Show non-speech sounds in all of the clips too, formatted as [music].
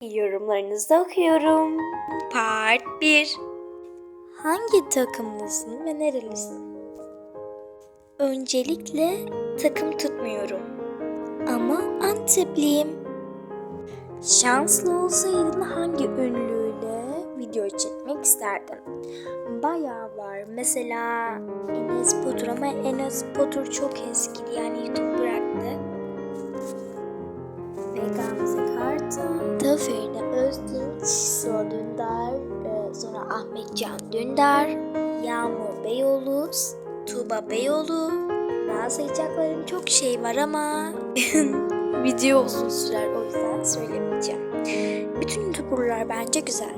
Yorumlarınızı okuyorum. Part 1 Hangi takımlısın ve nerelisin? Öncelikle takım tutmuyorum. Ama Antepliyim. Şanslı olsaydın hangi ünlüyle video çekmek isterdin? Bayağı var. Mesela Enes Batur ama Enes Batur çok eskidi yani YouTube bıraktı. Can Dündar, Yağmur Beyoğlu, Tuğba Beyoğlu. Daha sayacaklarım çok şey var ama [laughs] video uzun sürer o yüzden söylemeyeceğim. Bütün YouTuber'lar bence güzel.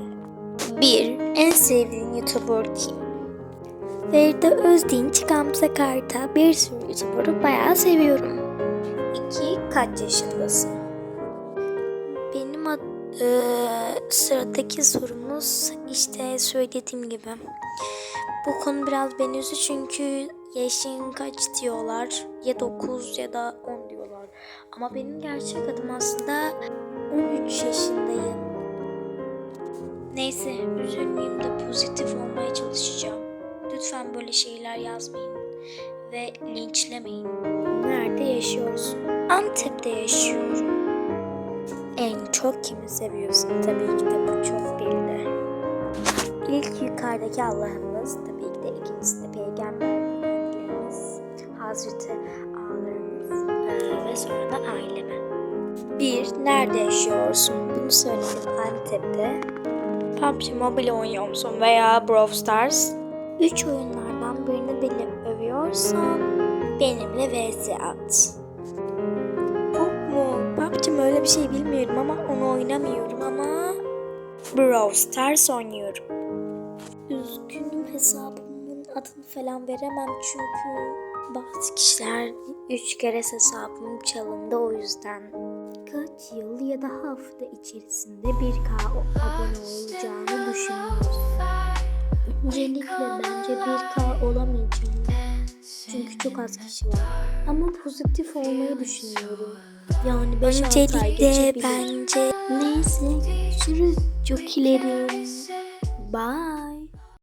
1. En sevdiğin YouTuber kim? Feride Özdinç, Gamze Karta, bir sürü YouTuber'ı bayağı seviyorum. 2. Kaç yaşındasın? Eee, sıradaki sorumuz işte söylediğim gibi. Bu konu biraz beni üzdü çünkü yaşın kaç diyorlar. Ya 9 ya da 10 diyorlar. Ama benim gerçek adım aslında 13 yaşındayım. Neyse üzülmeyeyim de pozitif olmaya çalışacağım. Lütfen böyle şeyler yazmayın ve linçlemeyin. Nerede yaşıyorsun? Antep'te yaşıyorum. En çok kimi seviyorsun? Tabii ki de bu çok belli. İlk yukarıdaki Allah'ımız, tabii ki de ikincisi de peygamber efendilerimiz, Hazreti ağalarımız eee, ve sonra da aileme. Bir, nerede yaşıyorsun? Bunu söyledim Antep'te. PUBG Mobile oynuyor musun veya Brawl Stars? Üç oyunlardan birini beni övüyorsan benimle vs at. Öyle bir şey bilmiyorum ama onu oynamıyorum ama Brawl Stars oynuyorum. Üzgünüm hesabımın adını falan veremem çünkü bazı kişiler üç kere hesabım çalındı o yüzden. Kaç yıl ya da hafta içerisinde 1K abone olacağını düşünüyorsun? Öncelikle bence 1K olamayacağım. Çünkü çok az kişi var. Ama pozitif olmayı düşünüyorum. Yani 5 ay geçebilir. bence. Neyse görüşürüz. Çok ilerim. Bye.